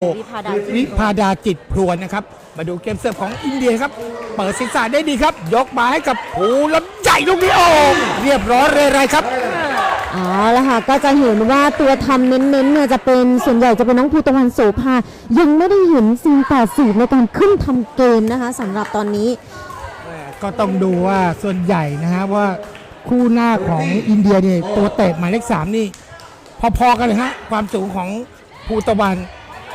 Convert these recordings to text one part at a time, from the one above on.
วิภาดาวิพาดาจิตพรวนนะครับ มาดูเกมเสิร์ฟของอินเดียครับ เปิดศีรษะได้ดีครับ ยกมาให้กับผูลำใหญ่ลูกนี้โอ่งเรียบร้อยเลยไรครับอ๋อแล้วค่ะก็จะเห็นว่าตัวทำเน้นๆเนี่ยจะเป็นส่วนใหญ่จะเป็นน้องภูตะวันโสภายังไม่ได้เห็นซีนต่อสีในการขึ้นทำเกมนะคะสำหรับตอนนี้ ก็ต้องดูว่าส่วนใหญ่นะฮะว่าคู่หน้าของอินเดียเนี่ยตัวเตะหมายเลขสามนี่ พอๆกันเลยฮะความสูงของภูตะวัน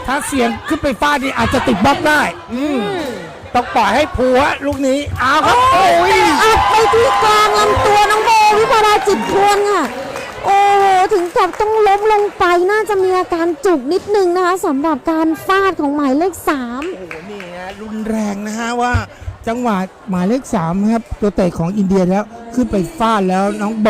ถ้าเสียงขึ้นไปฟาดนี่อาจจะติดบล็อกได้ อืมต้องปล่อยให้ภูฮะลูกนี้เอาครับโอ้ยอัดไปที่กลางลำตัวน้องโบวิภาดาจิตพรวนค่ะ โอ้โหถึงกับต้องล้มลงไปน่าจะมีอาการจุกนิดนึงนะคะสำหรับการฟาดของหมายเลขสามโอ้โหนี่ฮะรุนแรงนะฮะว่า จังหวะหมายเลขสามนะครับตัวเตะของอินเดียแล้วขึ้นไปฟาดแล้วน้องโบ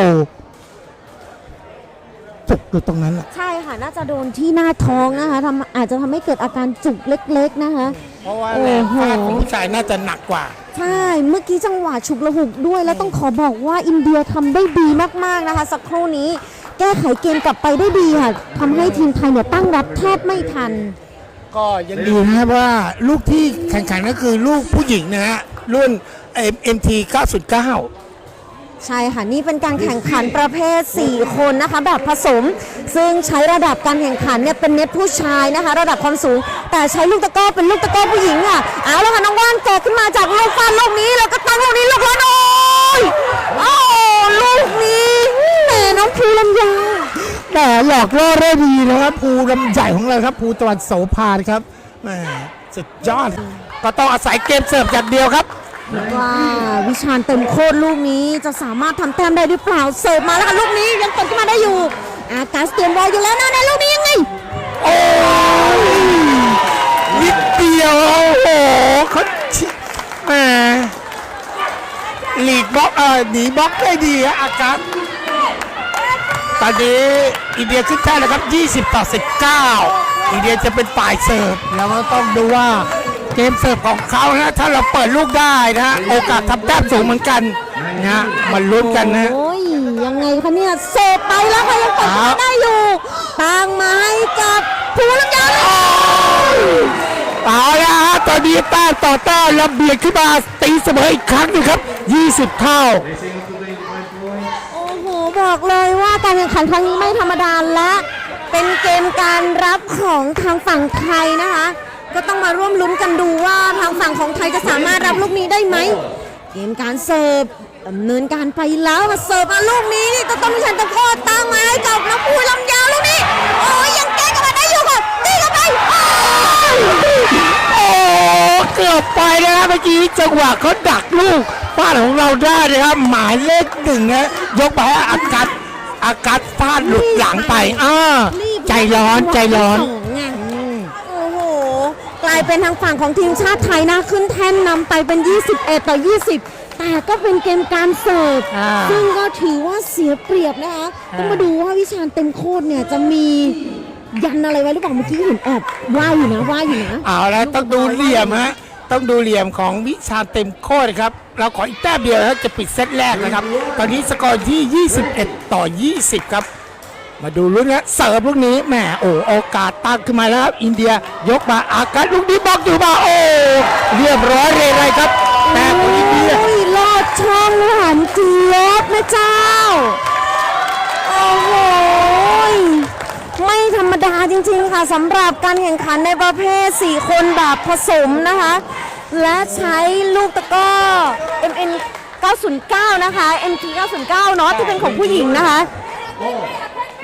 จุกอยู่ตรงนั้นแหละใช่ค่ะน่าจะโดนที่หน้าท้องนะคะทำอาจจะทำให้เกิดอาการจุกเล็ก ๆนะคะ เพราะว่าโอ้แรงโหฟาดของผู้ชายน่าจะหนักกว่า ใช่เมื่อกี้จังหวะฉุกละหุกด้วย แล้วต้องขอบอกว่าอินเดียทำได้ดีมากๆนะคะ สักครู่นี้แก้ไขเกมกลับไปได้ดีค่ะทำให้ทีมไทยเนี่ยตั้งรับแทบไม่ทัน ก็ยังดีนะครับว่าลูกที่แข่งขันก็คือลูกผู้หญิงนะฮะรุ่น MT 909 ใช่ค่ะ นี่เป็นการแข่งขันประเภท 4 คนนะคะ แบบผสม ซึ่งใช้ระดับการแข่งขันเนี่ยเป็นเน็ตผู้ชายนะคะ ระดับความสูง แต่ใช้ลูกตะกร้อเป็นลูกตะกร้อผู้หญิงค่ะเอาแล้วค่ะน้องว่านแกะขึ้นมาจากลูกฟาดลูกนี้แล้วก็ตั้งลูกนี้ลูกร้อนโอ้ยโอ้ลูกนี้แหมน้องภูลำยาแต่หลอกล่อได้ดีนะครับภูลำใหญ่ของเราครับภูตะวันโสภาครับแหมสุดยอดก็ต้องอาศัยเกมเสิร์ฟอย่างเดียวครับ ว่าวิชาญเต็มโคตรลูกนี้จะสามารถทำแต้มได้หรือเปล่าเสิร์ฟมาแล้วค่ะลูกนี้ยังตกขึ้นมาได้อยู่ อากาศเตรียมรออยู่แล้วนะในลูกนี้ยังไงโอ้ยนิดเดียวโอ้โหเขาชิแหมหลีกบล็อกเออหนีบล็อกได้ดีฮะอาการตอนนี้อินเดียขึ้นแท่แล้วครับ 20 ต่อ 19 อินเดียจะเป็นฝ่ายเสิร์ฟแล้วก็ต้องดูว่า เกมเสิร์ฟของเขานะถ้าเราเปิดลูกได้นะฮะโอกาสทำแต้มสูงเหมือนกันนะฮะมันลุ้นกันนะโอ้ยยังไงคะเนี่ยเสิร์ฟไปแล้วค่ะยังตกขึ้นมาได้อยู่ตั้งมาให้กับภูลังยาเลยเอาละฮะตอนนี้แต้มต่อแต้มแล้วเบียดขึ้นมาตีเสมออีกครั้งหนึงครับ 20 เท่าโอ้โหบอกเลยว่าการแข่งขันครั้งนี้ไม่ธรรมดาและเป็นเกมการรับของทางฝั่งไทยนะคะ ก็ต้องมาร่วมลุ้นกันดูว่าทางฝั่งของไทยจะสามารถรับลูกนี้ได้ไหมเกมการเสิร์ฟดำเนินการไปแล้วมาเสิร์ฟมาลูกนี้นี่ก็ต้องมีชันตะโคตรตั้งมาให้กับน้องพูลำยาวลูกนี้โอ้ยยังแก้กันมาได้อยู่ค่ะตีกันไปโอ้ยโอ้เกือบไปนะครับเมื่อกี้จังหวะเขาดักลูกฟาดของเราได้นะครับหมายเลขหนึ่งนะยกไปให้อากัดอากัดฟาดหลุดหลังไปอ่าใจร้อนใจร้อน สงไงโอ้โห กลายเป็นทางฝั่งของทีมชาติไทยนะขึ้นแท่นนำไปเป็น 21 ต่อ 20 แต่ก็เป็นเกมการเสิร์ฟอ่าซึ่งก็ถือว่าเสียเปรียบนะคะต้องมาดูว่าวิชาญเต็มโคตรเนี่ยจะมียันอะไรไว้หรือเปล่าเมื่อกี้เห็นแอบว่าอยู่นะว่าอยู่นะเอาแล้วต้องดูเหลี่ยมฮะต้องดูเหลี่ยมของวิชาเต็มโคตรครับ เราขออีกแต้มเดียวนะจะปิดเซตแรกนะครับ ตอนนี้สกอร์ที่ 21 ต่อ 20 ครับ มาดูลุ้นนะเสิร์ฟลูกนี้แหมโอ้โอกาสตั้งขึ้นมาแล้วครับอินเดียยกมาอาการลูกนี้บอกอยู่มาโอ้เรียบร้อยเลยเลยครับแต่ของอินเดียโอ้ยลอดช่องหวานเจี๊ยบนะเจ้าโอ้โหยไม่ธรรมดาจริง ๆ ค่ะสำหรับการแข่งขันในประเภท 4 คนแบบผสมนะคะ และใช้ลูกตะก้อ MN 909 นะคะ MT 909 เนาะที่เป็นของผู้หญิงนะคะ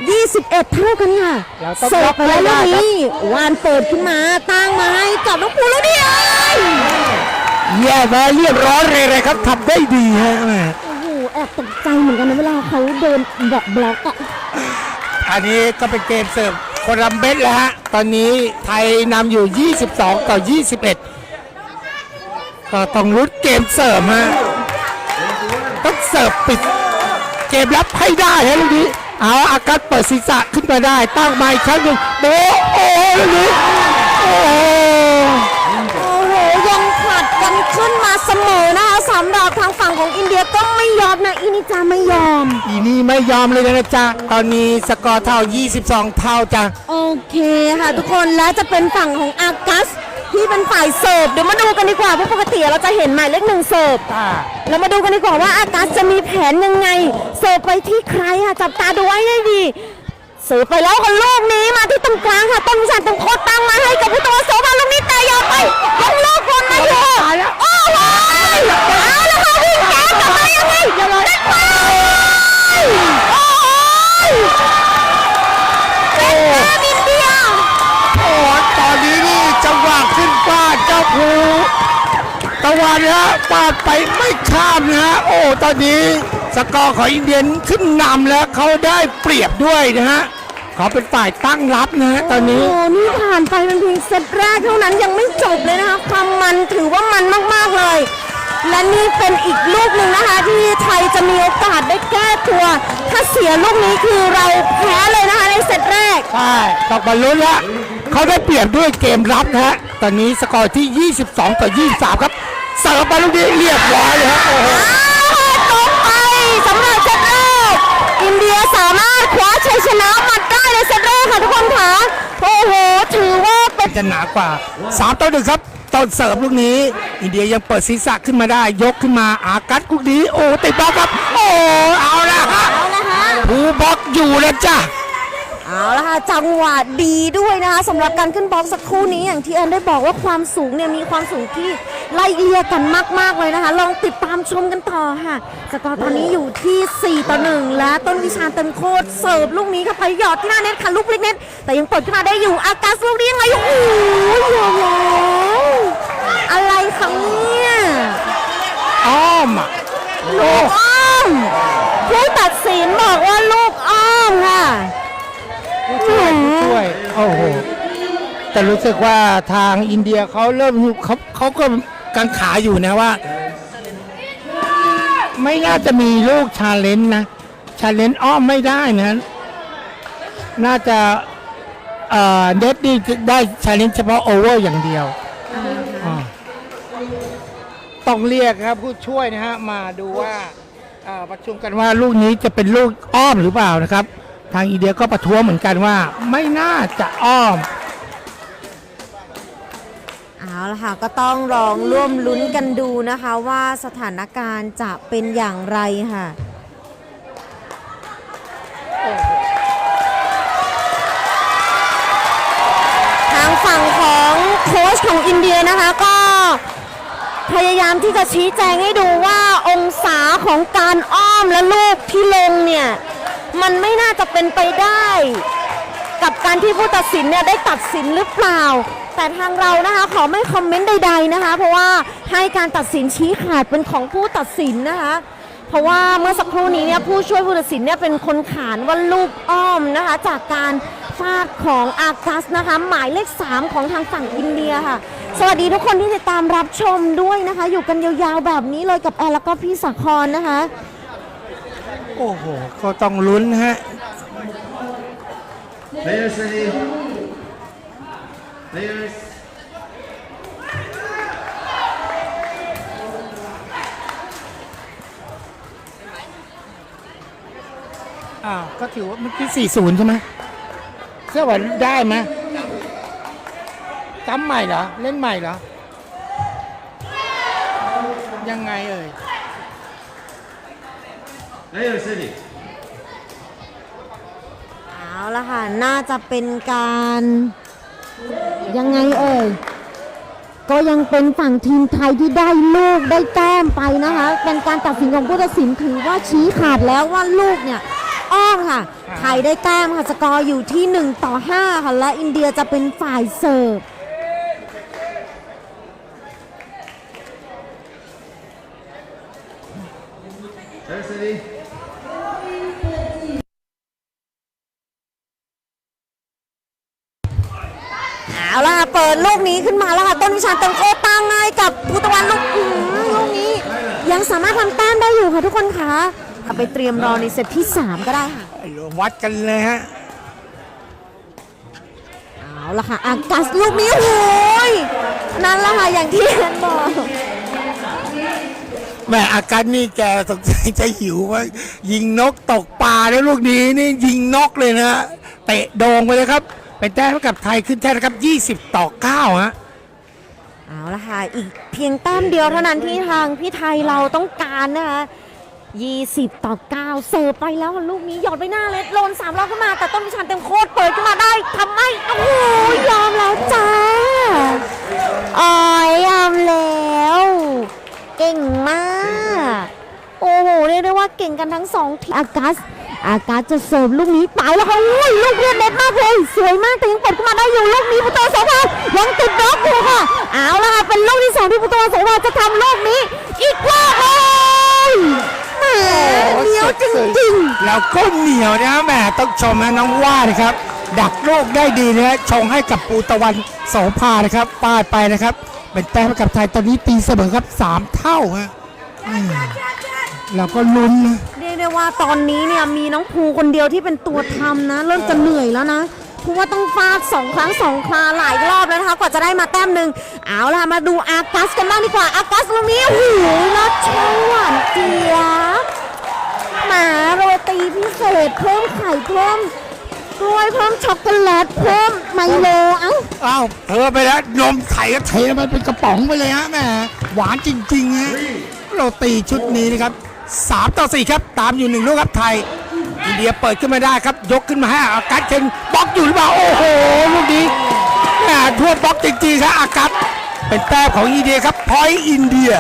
21 เท่ากันค่ะแล้วต้องเสิร์ฟไปแล้วล็ลูอกกให้ได้ครับนี้วานเปิดขึ้นมาตั้งมาให้กับน้องปูแล้วนี่เอ้ยแย่มาเรียบร้อยเลยเลยครับทำได้ดีฮะแหมโอ้โหแอบตกใจเหมือนกันนะเวลาเขาเดินแบบบล็อกอะอันนี้ก็เป็นเกมเสิร์ฟคนลำเบ็ดแล้วฮะ ตอนนี้ไทยนำอยู่ 22 ต่อ 21 ก็ต้องรุดเกมเสิร์ฟฮะต้องเสิร์ฟปิด เกมรับให้ได้ฮะลูกนี้ เอาอากัดเปิดศีรษะขึ้นมาได้ ตั้งไม้ครั้งหนึ่งโอ้โอ้ลูกนี้โอ้โหโอ้โหยังผลัดกันขึ้นมาเสมอนะคะสำหรับทางฝั่งของอินเดียก็ไม่ยอมนะอินนี่จะไม่ยอม อีนี่ไม่ยอมเลยนะจ๊ะ ตอนนี้สกอร์เท่า 22 เท่าจ้ะ โอเคค่ะทุกคนและจะเป็นฝั่งของอากัส ที่เป็นฝ่ายเสิร์ฟเดี๋ยวมาดูกันดีกว่าเพราะปกติเราจะเห็นหมายเลขหนึ่งเสิร์ฟอ่าเรามาดูกันดีกว่าว่าอากัสจะมีแผนยังไง เสิร์ฟไปที่ใครค่ะจับตาดูไว้ให้ดีเสิร์ฟไปแล้วกับลูกนี้มาที่ตรงกลางค่ะต้นวิชาตรงโคตรตั้งมาให้กับผู้ตัวโสภาลูกนี้แต่ยาวไปยังลูกคนมาอยู่โอ้โหเอาละค่ะวิ่งแก้กลับมายังไงเล็กไปโอ้โหเป็นแต้มอินเดีย โอ้ตอนนี้นี่จังหวะขึ้นบ้านเจ้าภูตะ วันนะฮะปาดไปไม่ข้ามนะฮะโอ้ ตอนนี้สกอร์ของอินเดียนขึ้นนำแล้วเขาได้เปรียบด้วยนะฮะเขาเป็นฝ่ายตั้งรับนะฮะตอนนี้โอ้นี่ผ่านไปเป็นเพียงเซตแรกเท่านั้นยังไม่จบเลยนะคะความมันถือว่ามันมากๆเลย และนี่เป็นอีกลูกหนึ่งนะคะ ที่ไทยจะมีโอกาสได้แก้ตัว ถ้าเสียลูกนี้คือเราแพ้เลยนะคะในเซตแรกใช่ต้องบรรลุแล้วเขาได้เปรียบด้วยเกมรับนะฮะตอนนี้สกอร์ที่ 22 ต่อ 23 ครับเสิร์ฟไปลูกนี้เรียบร้อยเลยฮะโอ้โหตกไปสำหรับเซตแรกอินเดียสามารถคว้าชัยชนะมาได้ในเซตแรกค่ะทุกคนค่ะโอ้โหถือว่าเป็นจะหนากว่า3ต่อ1ครับต้นเสิร์ฟลูกนี้ อินเดียยังเปิดศีรษะขึ้นมาได้ ยกขึ้นมาอากัดลูกนี้ โอ้ติดบล็อกครับ โอ้เอาละฮะเอาละค่ะผู้บล็อกอยู่แล้วจ้ะ เอาละค่ะจังหวะดีด้วยนะคะสำหรับการขึ้นบล็อกสักครู่นี้อย่างที่แอนได้บอกว่าความสูงเนี่ยมีความสูงที่ไล่เลี่ยกันมาก ๆ เลยนะคะ ลองติดตามชมกันต่อค่ะสกอร์ตอนนี้อยู่ที่ 4 ต่อ 1 และต้นวิชาเต็มโคตรเสิร์ฟลูกนี้เข้าไปหยอดที่หน้าเน็ตค่ะลูกเล็กเน็ตแต่ยังเปิดขึ้นมาได้อยู่อากาศลูกนี้ยังไงโอ้โหหยอดแล้วอะไรคะเนี่ยอ้อมอะลูกอ้อมผู้ตัดสินบอกว่าลูกอ้อมค่ะช่วยช่วย โอ้โหแต่รู้สึกว่าทางอินเดียเขาเริ่มเขาเขาก็กังขาอยู่นะว่า ไม่น่าจะมีลูกชาเลนจ์นะชาเลนจ์อ้อมไม่ได้นะ น่าจะเอ่อเด็ดดีได้ชาเลนจ์เฉพาะโอเวอร์อย่างเดียวอ่าต้องเรียกครับผู้ช่วยนะฮะ มาดูว่าเอ่อประชุมกันว่าลูกนี้จะเป็นลูกอ้อมหรือเปล่านะครับ ทางอินเดียก็ประท้วงเหมือนกันว่า ไม่น่าจะอ้อม เอาละค่ะก็ต้องลองร่วมลุ้นกันดูนะคะว่าสถานการณ์จะเป็นอย่างไรค่ะ ทางฝั่งของโค้ชของอินเดียนะคะก็พยายามที่จะชี้แจงให้ดูว่าองศาของการอ้อมและลูกที่ลงเนี่ย มันไม่น่าจะเป็นไปได้ กับการที่ผู้ตัดสินเนี่ยได้ตัดสินหรือเปล่า แต่ทางเรานะคะขอไม่คอมเมนต์ใด ๆนะคะ เพราะว่าให้การตัดสินชี้ขาดเป็นของผู้ตัดสินนะคะเพราะว่าเมื่อสักครู่นี้เนี่ยผู้ช่วยผู้ตัดสินเนี่ยเป็นคนขานว่าลูกอ้อมนะคะ จากการฟาดของอากัสนะคะ หมายเลข 3 ของทางฝั่งอินเดียค่ะ สวัสดีทุกคนที่ติดตามรับชมด้วยนะคะ อยู่กันยาวๆแบบนี้เลยกับแอร์แล้วก็พี่สาครนะคะ โอ้โห ก็ต้องลุ้นฮะ Players ready. Players. อ้าวก็ถือว่าเมื่อกี้40 ใช่ไหมเสื้อหวานได้ไหมจำใหม่เหรอ เล่นใหม่เหรอ ยังไงเอ่ย เอาละค่ะ น่าจะเป็นการ ยังไงเอ่ย ก็ยังเป็นฝั่งทีมไทยที่ได้ลูกได้แต้มไปนะคะ เป็นการตัดสินของผู้ตัดสินถือว่าชี้ขาดแล้วว่าลูกเนี่ยอ้อมค่ะ ไทยได้แต้มค่ะ สกอร์อยู่ที่ 1 ต่อ 5 ค่ะ และอินเดียจะเป็นฝ่ายเสิร์ฟ ขึ้นมาแล้วค่ะ ต้นวิชาเต็มโคตรตั้งให้กับภูตะวันลูกอื้อหือลูกนี้ ยังสามารถทำแต้มได้อยู่ค่ะทุกคนคะเอาไปเตรียมรอในเซตที่ 3 ก็ได้ค่ะ วัดกันเลยฮะ เอาละค่ะอากัสลูกนี้โอ้ยนั่นแหละค่ะอย่างที่แอนบอกแม่อาการนี่แกสงสัยจะหิวว่า ยิงนกตกปลาแล้วลูกนี้นี่ยิงนกเลยนะฮะเตะโดงไปเลยครับ เป็นแต้มให้กับไทยขึ้นแต้นะครับ 20 ต่อ 9 ฮะ เอาละค่ะ อีกเพียงแต้มเดียวเท่านั้นที่ทางพี่ไทยเราต้องการนะคะ20 ต่อ 9 เสิร์ฟไปแล้วลูกนี้หยอดไปหน้าเลดโลนสามรอบขึ้นมา แต่ต้นพิชันเต็มโคตรเปิดขึ้นมาได้ทำไม่โอ้โหยอมแล้วจ้าอ๋อยยอมแล้ว เก่งมาก โอ้โห เรียกได้ว่าเก่งกันทั้งสองทีมอากาศ อากาศจะเสิร์ฟลูกนี้ไปแล้วค่ะอุ้ยลูกเรียนเน็ตมากเลยสวยมากแต่ยังเปิดขึ้นมาได้อยู่ลูกนี้พุทโธโสภายังติดบล็อกอยู่ค่ะเอาละค่ะเป็นลูกที่สองที่พุทโธโสภาจะทำลูกนี้ อีกรอบเลยแหมเหนียวจริงๆแล้วก็เหนียวนะแหม่ต้องชมนะน้องว่านะครับ ดักลูกได้ดีนะชงให้กับปูตะวันโสภานะครับป้าดไปนะครับเป็นแต้มให้กับไทยตอนนี้ตีเสมอครับ 3 เท่าฮะอืมเราก็ลุ้นนะ ได้ว่าตอนนี้เนี่ยมีน้องภูคนเดียวที่เป็นตัวทำนะ เริ่มจะเหนื่อยแล้วนะเพราะว่าต้องฟาดสองครั้งสองคราหลายรอบแล้วนะคะกว่าจะได้มาแต้มหนึ่งเอาล่ะมาดูอากัสกันบ้างดีกว่าอากัสตรงนี้โอ้โหรสช่องหวานเจี๊ยบหมาโรตีพิเศษเพิ่มไข่เพิ่มกล้วยเพิ่มช็อกโกแลตเพิ่มไมโลเอ้า อ้าวเธอไปแล้วนมไข่ก็เทมันเป็นกระป๋องไปเลยฮะแหม่หวานจริงๆฮะโรตีชุดนี้นะครับ 3 ต่อ 4 ครับ ตามอยู่หนึ่งลูกครับไทย อินเดียเปิดขึ้นมาได้ครับ ยกขึ้นมาให้อากัสเชนบล็อกอยู่หรือเปล่า โอ้โห ลูกนี้แหม่ทั่วบล็อกจริงๆครับอากัสเป็นแต้มของอินเดียครับพอยอินเดีย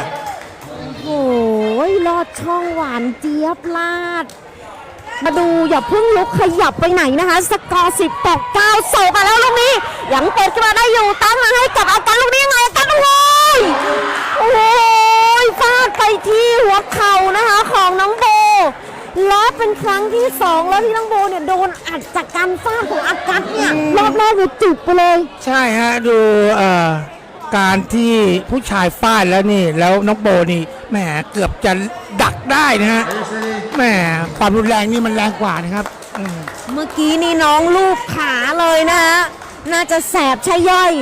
โอ้ยลอดช่องหวานเจี๊ยบลาด มาดูอย่าเพิ่งลุกขยับไปไหนนะคะ สกอร์สิบต่อเก้าโศกมาแล้วลูกนี้ ยังเปิดขึ้นมาได้อยู่ตั้งมาให้กับอาการลูกนี้ยังไงอาการโอ้ยโอ้ย ฟาดไปที่หัวเข่านะคะของน้องโบและเป็นครั้งที่สองแล้วที่น้องโบเนี่ยโดนอัดจากการฟาดของอากัสเนี่ยรอบแรกเนี่ยจุกไปเลย ใช่ฮะดูเอ่อการที่ผู้ชายฟาดแล้วนี่ แล้วน้องโบนี่แหมเกือบจะดักได้นะฮะ Ready, steady. แหมความรุนแรงนี่มันแรงกว่านะครับอืม เมื่อกี้นี่น้องลูกขาเลยนะฮะน่าจะแสบใช่ย่อย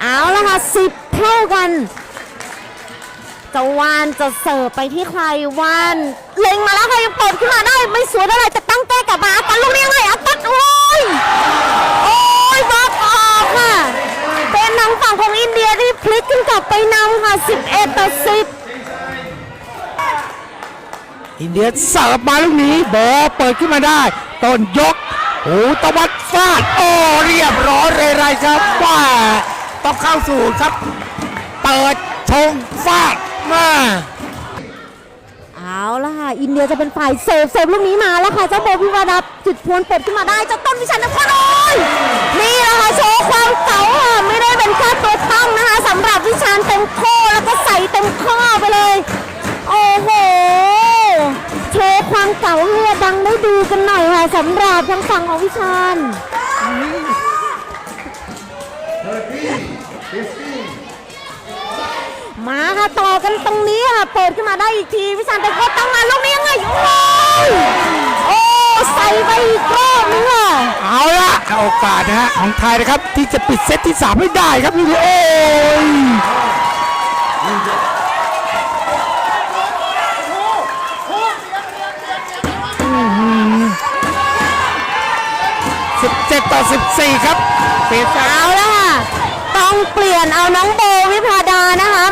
เอาละค่ะสิบเท่ากัน จะวานจะเสิร์ฟไปที่ใครวาน เล็งมาแล้วใค่ะยังเปิดขึ้นมาได้ไม่สวยเท่าไหร่แต่ตั้งแก้กลับมาอาตันลูกนี้ยังไงอาตันโอ้ยโอ้ยบล็อกออกค่ะเป็นทางฝั่งของอินเดียที่พลิกขึ้นกลับไปนำค่ะ 11ต่อ10อินเดียเสิร์ฟมาลูกนี้บอเปิดขึ้นมาได้ ต้นยกโหูตะวัดฟาด โอ้เรียบร้อยเลยไรครับว่าต้องเข้าสู่ครับ เปิดชงฟาด มาเอาละค่ะอินเดียจะเป็นฝ่ายเสิร์ฟเสิร์ฟลูกนี้มาแล้วค่ะเจ้าโบพิวาดับจุดพวนเปิดขึ้นมาได้เจ้าต้นวิชันนพนอยนี่แหละค่ะโชว์ความเก๋าค่ะไม่ได้เป็นแค่ตัวตั้งนะคะสำหรับวิชานเต็มโคแล้วก็ใส่เต็มข้อไปเลยโอ้โหโชว์ความเก๋าให้ดังได้ดูกันหน่อยค่ะสำหรับทางฝั่งของวิชาน มาค่ะต่อกันตรงนี้ค่ะ เปิดขึ้นมาได้อีกทีวิชานเต็มโคตั้งมาลูกนี้ยังไง โอ้ยโอ้ใส่ไปอีกรอบนึงค่ะ เอาละโอกาสนะฮะของไทยนะครับ ที่จะปิดเซตที่3ให้ได้ครับลูกนี้โอ้ยสิบเจ็ดต่อสิบสี่ครับเปลี่ยนสามเอาละค่ะต้องเปลี่ยนเอาน้องโบวิพาดานะคะ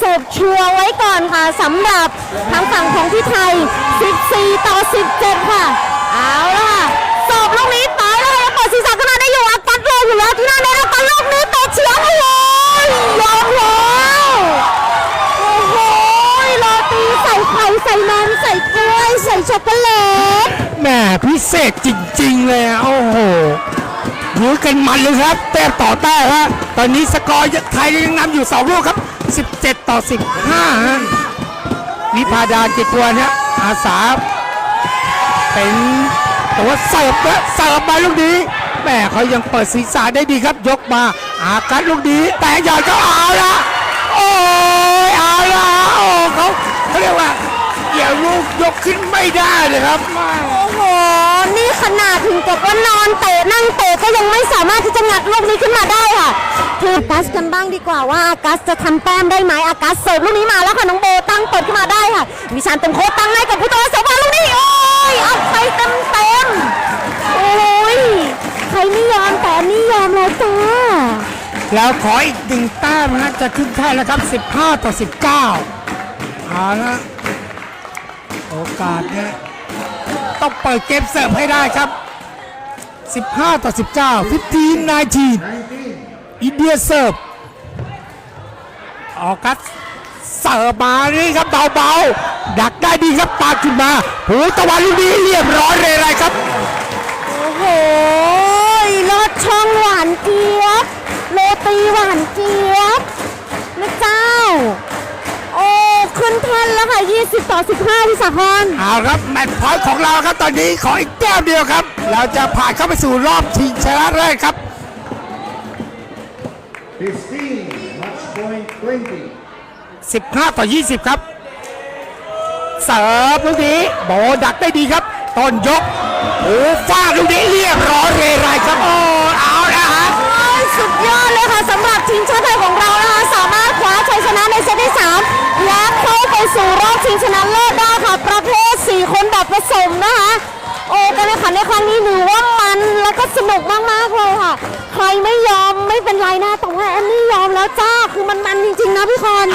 สิร์ฟชัวไว้ก่อนค่ะสำหรับทางฝั่งของที่ไทย 14 ต่อ 17 ค่ะ เอาล่ะสิร์ฟลูกนี้ไปแล้วค่ะยังเปิดศีรษะขึ้นมาได้อยู่อากัดรออยู่แล้วที่หน้าเน็ตอากัดลูกนี้เตะเฉียงโอ้โหยอมแล้วโอ้โหโรตีใส่ไข่ใส่นมใส่กล้วยใส่ช็อกโกแลตแหมพิเศษจริงๆเลยโอ้โหยื้อกันมันเลยครับแต้มต่อแต้มฮะตอนนี้สกอร์ไทยยังนำอยู่2ลูกครับ 17 ต่อ 15ฮะวิพาดาจิตวรฮะอาสาเป็นตัวเสิร์ฟและเสิร์ฟมาลูกนี้แม่เขายังเปิดศีรษะได้ดีครับยกมา อากัดลูกนี้ แต่หยอดก็เอาละโอ้ยเอาละโอ้เขาเขาเรียกว่าเกี่ยวลูกยกขึ้นไม่ได้เลยครับโอ้โหนี่ขนาดถึงกับว่านอนเตะนั่งเตะก็ยังไม่สามารถที่จะงัดลูกนี้ขึ้นมาได้ค่ะ คืออากัสกันบ้างดีกว่าว่าอากัสจะทำแต้มได้ไหมอากัสเสิร์ฟลูกนี้มาแล้วค่ะน้องโบตั้งเปิดขึ้นมาได้ค่ะวิชานเต็มโคตตั้งให้กับผู้ตัวเสิร์ฟมาลูกนี้โอ้ยเอาไปเต็มเต็มๆโอ้ยใครไม่ยอมแต่นนี่ยอมแล้วจ้าแล้วขออีกหนึ่งแต้มนะจะขึ้นแท่นแล้วครับ 15 ต่อ 19เอาละโอกาสเนี่ยต้องเปิดเกมเสิร์ฟให้ได้ครับ 15 ต่อ 19 15 19 อินเดียเสิร์ฟออกัสเสิร์ฟมานี่ครับเบาๆดักได้ดีครับปาขึ้นมาหูตะวันลูกนี้เรียบร้อยเลยไรครับ โอ้โหรสช่องหวานเจี๊ยบโรตีหวานเจี๊ยบนะเจ้า โอ้ขึ้นแท่นแล้วค่ะ 20 ต่อ 15พี่สาครเอาครับแมตช์พอยต์ของเราครับตอนนี้ขออีกแต้มเดียวครับ เราจะผ่านเข้าไปสู่รอบชิงชนะเลิศครับ 15.20 15 ต่อ 20 ครับ เสิร์ฟลูกนี้โบดักได้ดีครับ ต้นยกโอ้ฟาดลูกนี้เรียบร้อยเรไรครับโอ้เอาละฮะสุดยอดเลยค่ะสำหรับทีมชาติไทยของเรานะคะสามารถคว้าชัยชนะในเซตที่3และเข้าไปสู่รอบชิงชนะเลิศได้ค่ะ ประเภท 4 คนแบบผสมนะคะ โอ้การแข่งขันในครั้งนี้หนูว่ามันแล้วก็สนุกมากๆเลยค่ะ ใครไม่ยอมไม่เป็นไรนะแต่ว่าแอนนี่ยอมแล้วจ้าคือมันมันจริงๆนะพี่คอน